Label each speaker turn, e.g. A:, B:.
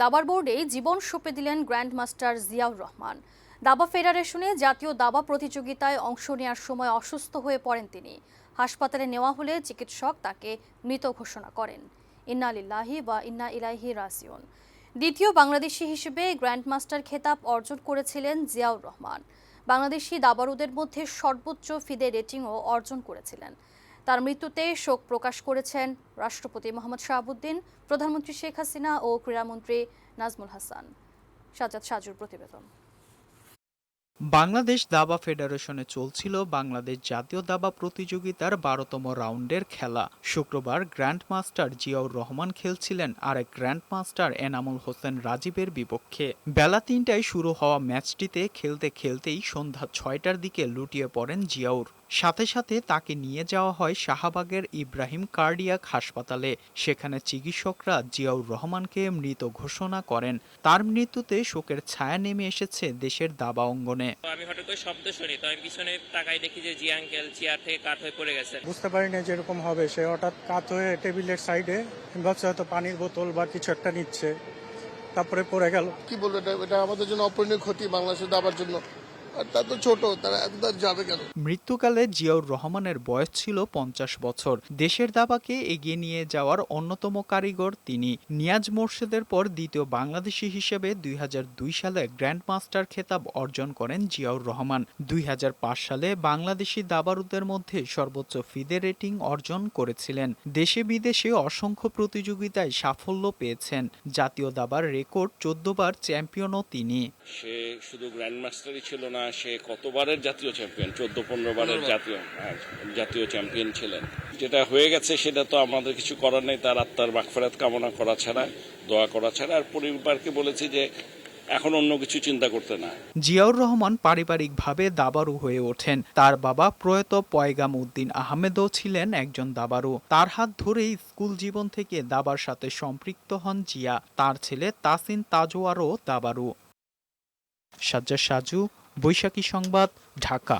A: দাবার বোর্ডে জীবন সঁপে দিলেন গ্র্যান্ড মাস্টার জিয়াউর রহমান। দাবা ফেডারেশনে জাতীয় দাবা প্রতিযোগিতায় অংশ নেওয়ার সময় অসুস্থ হয়ে পড়েন তিনি। হাসপাতালে নেওয়া হলে চিকিৎসক তাকে মৃত ঘোষণা করেন। ইন্না লিল্লাহি বা ইন্না ইলাহি রাসিউন দ্বিতীয় বাংলাদেশি হিসেবে গ্র্যান্ড মাস্টার খেতাব অর্জন করেছিলেন জিয়াউর রহমান। বাংলাদেশি দাবারুদের মধ্যে সর্বোচ্চ ফিদে রেটিংও অর্জন করেছিলেন। তার মৃত্যুতে শোক প্রকাশ করেছেন রাষ্ট্রপতি মোহাম্মদ শাহাবুদ্দিন, প্রধানমন্ত্রী শেখ হাসিনা ও ক্রীড়ামন্ত্রী নাজমুল হাসান। সাজাদ সাজুর প্রতিবেদন।
B: বাংলাদেশ দাবা ফেডারেশনে চলছিল বাংলাদেশ জাতীয় দাবা প্রতিযোগিতার বারোতম রাউন্ডের খেলা। শুক্রবার গ্র্যান্ড মাস্টার জিয়াউর রহমান খেলছিলেন আরেক গ্র্যান্ড মাস্টার এনামুল হোসেন রাজীবের বিপক্ষে। বেলা তিনটায় শুরু হওয়া ম্যাচটিতে খেলতে খেলতেই সন্ধ্যা ছয়টার দিকে লুটিয়ে পড়েন জিয়াউর। সাথে সাথে তাকে নিয়ে যাওয়া হয় শাহবাগের ইব্রাহিম কার্ডিয়াক হাসপাতালে। সেখানে চিকিৎসকরা জিয়াউর রহমানকে মৃত ঘোষণা করেন। তার মৃত্যুতে শোকের ছায়া নেমে এসেছে দেশের দাবা অঙ্গনে।
C: আমি হঠাৎ করে শব্দ শুনি তো আমি পিছনে তাকাই দেখি যে জি আঙ্কেল চেয়ার থেকে কাঠ হয়ে পড়ে গেছে।
D: বুঝতে পারি না যে এরকম হবে। সে হঠাৎ কাত হয়ে টেবিলের সাইডে ভাবছে হয়তো পানির বোতল বা কিছু একটা নিচ্ছে তারপরে পড়ে গেল।
E: কি বলব এটা? এটা আমাদের জন্য অপূরণীয় ক্ষতি বাংলাদেশের দাবার জন্য। আর তা তো ছোট তারা এত যাবে কেন?
B: মৃত্যুকালে জিয়াউর রহমানের বয়স ছিল পঞ্চাশ বছর। দেশের দাবাকে এগিয়ে নিয়ে যাওয়ার অন্যতম কারিগর তিনি। নিয়াজ মোর্শেদের পর দ্বিতীয় বাংলাদেশি হিসেবে দুই হাজার দুই সালে গ্র্যান্ড মাস্টার খেতাব অর্জন করেন জিয়াউর রহমান। দুই হাজার পাঁচ সালে বাংলাদেশি দাবারুদের মধ্যে সর্বোচ্চ ফিদে রেটিং অর্জন করেছিলেন। দেশে বিদেশে অসংখ্য প্রতিযোগিতায় সাফল্য পেয়েছেন। জাতীয় দাবার রেকর্ড চোদ্দবার চ্যাম্পিয়নও তিনি।
F: সে শুধু গ্র্যান্ড মাস্টারই ছিল না সে কতবারের জাতীয় চ্যাম্পিয়ন? চোদ্দ পনেরো বারের জাতীয় হ্যাঁ, জাতীয় চ্যাম্পিয়ন ছিলেন। যেটা হয়ে গেছে সেটা তো আমাদের কিছু করার নেই তার আত্মার মাগফেরাত কামনা করা ছাড়া দোয়া করা ছাড়া। আর পরিবারকে বলেছি যে এখন অন্য কিছু চিন্তা করতে না।
B: জিয়াউর রহমান পারিবারিকভাবে দাবারু হয়ে ওঠেন। তার বাবা প্রয়াত পয়গাম উদ্দিন আহমেদও ছিলেন একজন দাবারু তার হাত ধরেই স্কুল জীবন থেকে দাবার সাথে সম্পৃক্ত হন জিয়া। তার ছেলে তাসিন তাজোয়ারও দাবারু সাজ্জা সাজু বৈশাখী সংবাদ ঢাকা।